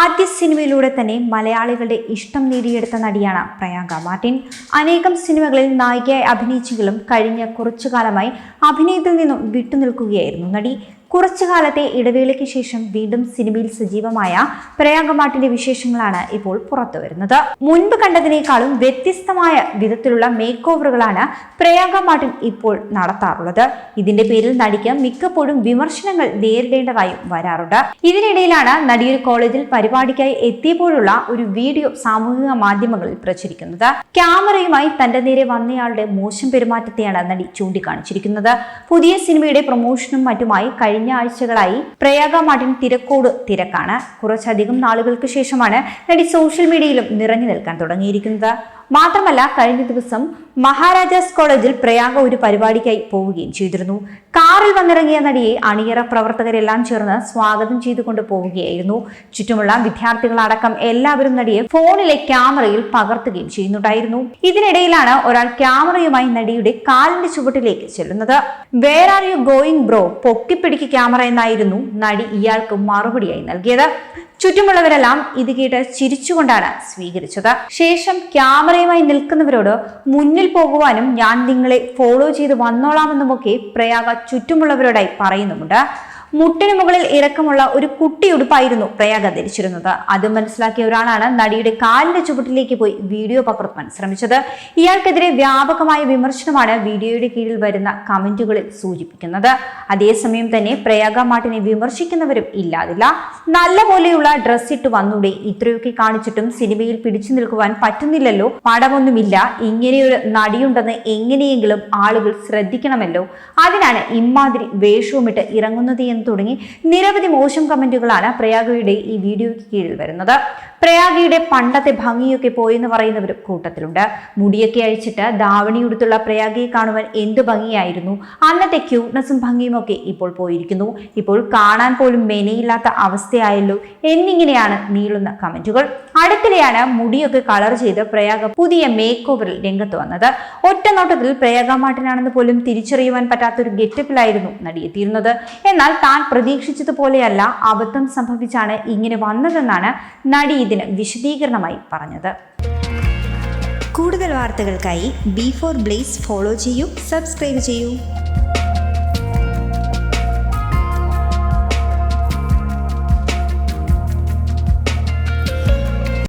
ആദ്യ സിനിമയിലൂടെ തന്നെ മലയാളികളുടെ ഇഷ്ടം നേടിയെടുത്ത നടിയാണ് പ്രയാഗ മാർട്ടിൻ. അനേകം സിനിമകളിൽ നായികയായി അഭിനയിച്ചെങ്കിലും കഴിഞ്ഞ കുറച്ചു കാലമായി അഭിനയത്തിൽ നിന്നും വിട്ടുനിൽക്കുകയായിരുന്നു നടി. കുറച്ചു കാലത്തെ ഇടവേളയ്ക്ക് ശേഷം വീണ്ടും സിനിമയിൽ സജീവമായ പ്രയാഗമാട്ടിന്റെ വിശേഷങ്ങളാണ് ഇപ്പോൾ പുറത്തു വരുന്നത്. മുൻപ് കണ്ടതിനേക്കാളും വ്യത്യസ്തമായ വിധത്തിലുള്ള മേക്ക് ഓവറുകളാണ് പ്രയാഗമാട്ടിൻ ഇപ്പോൾ നടത്താറുള്ളത്. ഇതിന്റെ പേരിൽ നടിക്ക് മിക്കപ്പോഴും വിമർശനങ്ങൾ നേരിടേണ്ടതായും വരാറുണ്ട്. ഇതിനിടയിലാണ് നടി ഒരു കോളേജിൽ പരിപാടിക്കായി എത്തിയപ്പോഴുള്ള ഒരു വീഡിയോ സാമൂഹിക മാധ്യമങ്ങളിൽ പ്രചരിക്കുന്നത്. ക്യാമറയുമായി തന്റെ നേരെ വന്നയാളുടെ മോശം പെരുമാറ്റത്തെയാണ് നടി ചൂണ്ടിക്കാണിച്ചിരിക്കുന്നത്. പുതിയ സിനിമയുടെ പ്രൊമോഷനും മറ്റുമായി കഴിഞ്ഞ ആഴ്ചകളായി പ്രയാഗ മാർട്ടിൻ തിരക്കോട് തിരക്കാണ്. കുറച്ചധികം നാളുകൾക്ക് ശേഷമാണ് നടി സോഷ്യൽ മീഡിയയിലും നിറഞ്ഞു നിൽക്കാൻ തുടങ്ങിയിരിക്കുന്നത്. മാത്രമല്ല കഴിഞ്ഞ ദിവസം മഹാരാജാസ് കോളേജിൽ പ്രയാഗ ഒരു പരിപാടിക്കായി പോവുകയും ചെയ്തിരുന്നു. കാറിൽ വന്നിറങ്ങിയ നടിയെ അണിയറ പ്രവർത്തകരെല്ലാം ചേർന്ന് സ്വാഗതം ചെയ്തുകൊണ്ട് പോവുകയായിരുന്നു. ചുറ്റുമുള്ള വിദ്യാർത്ഥികളടക്കം എല്ലാവരും നടിയെ ഫോണിലെ ക്യാമറയിൽ പകർത്തുകയും ചെയ്യുന്നുണ്ടായിരുന്നു. ഇതിനിടയിലാണ് ഒരാൾ ക്യാമറയുമായി നടിയുടെ കാലിന്റെ ചുവട്ടിലേക്ക് ചെല്ലുന്നത്. Where are you going bro പൊക്കിപ്പിടിക്ക് camera എന്നായിരുന്നു നടി ഇയാൾക്ക് മറുപടിയായി നൽകിയത്. ചുറ്റുമുള്ളവരെല്ലാം ഇത് കേട്ട് ചിരിച്ചുകൊണ്ടാണ് സ്വീകരിച്ചത്. ശേഷം ക്യാമറയുമായി നിൽക്കുന്നവരോട് മുന്നിൽ പോകുവാനും ഞാൻ നിങ്ങളെ ഫോളോ ചെയ്ത് വന്നോളാമെന്നുമൊക്കെ പ്രയാഗ ചുറ്റുമുള്ളവരോടായി പറയുന്നുമുണ്ട്. മുട്ടിന് മുകളിൽ ഇറക്കമുള്ള ഒരു കുട്ടിയുടുപ്പായിരുന്നു പ്രയാഗ ധരിച്ചിരുന്നത്. അത് മനസ്സിലാക്കിയ ഒരാളാണ് നടിയുടെ കാലിന്റെ ചുവട്ടിലേക്ക് പോയി വീഡിയോ പകർത്താൻ ശ്രമിച്ചത്. ഇയാൾക്കെതിരെ വ്യാപകമായ വിമർശനമാണ് വീഡിയോയുടെ കീഴിൽ വരുന്ന കമന്റുകളിൽ സൂചിപ്പിക്കുന്നത്. അതേസമയം തന്നെ പ്രയാഗ മാട്ടിനെ വിമർശിക്കുന്നവരും ഇല്ലാതില്ല. നല്ല പോലെയുള്ള ഡ്രസ് ഇട്ട് വന്നൂടെ ഇത്രയൊക്കെ കാണിച്ചിട്ടും സിനിമയിൽ പിടിച്ചു നിൽക്കുവാൻ പറ്റുന്നില്ലല്ലോ. പടമൊന്നുമില്ല ഇങ്ങനെയൊരു നടിയുണ്ടെന്ന് എങ്ങനെയെങ്കിലും ആളുകൾ ശ്രദ്ധിക്കണമല്ലോ. അതിനാണ് ഇമ്മാതിരി വേഷവുമിട്ട് ഇറങ്ങുന്നത് എന്ന് തുടങ്ങി നിരവധി മോശം കമന്റുകളാണ് പ്രയാഗയുടെ ഈ വീഡിയോയ്ക്ക് കീഴിൽ വരുന്നത്. പ്രയാഗയുടെ പണ്ടത്തെ ഭംഗിയൊക്കെ പോയെന്ന് പറയുന്നവരും കൂട്ടത്തിലുണ്ട്. മുടിയൊക്കെ അഴിച്ചിട്ട് ദാവണി ഉടുത്തുള്ള പ്രയാഗയെ കാണുവാൻ എന്ത് ഭംഗിയായിരുന്നു? അന്നത്തെ ക്യൂട്ട്നെസ്സും ഭംഗിയും ഒക്കെ ഇപ്പോൾ പോയിരിക്കുന്നു. ഇപ്പോൾ കാണാൻ പോലും മെനയില്ലാത്ത അവസ്ഥയായല്ലോ എന്നിങ്ങനെയാണ് നീളുന്ന കമന്റുകൾ. അടുത്തിടെയാണ് മുടിയൊക്കെ കളർ ചെയ്ത് പ്രയാഗ പുതിയ മേക്ക് ഓവറിൽ രംഗത്ത് വന്നത്. ഒറ്റ നോട്ടത്തിൽ പ്രയാഗ മാട്ടിനാണെന്ന് പോലും തിരിച്ചറിയുവാൻ പറ്റാത്തൊരു ഗെറ്റപ്പിലായിരുന്നു നടിയെത്തിയിരുന്നത്. എന്നാൽ താൻ പ്രതീക്ഷിച്ചതുപോലെയല്ല അബദ്ധം സംഭവിച്ചാണ് ഇങ്ങനെ വന്നതെന്നാണ് നടി ഇതിന് വിശദീകരണമായി പറഞ്ഞത്. കൂടുതൽ വാർത്തകൾക്കായി ബി ഫോർ ബ്ലേസ് ഫോളോ ചെയ്യൂ സബ്സ്ക്രൈബ് ചെയ്യൂ.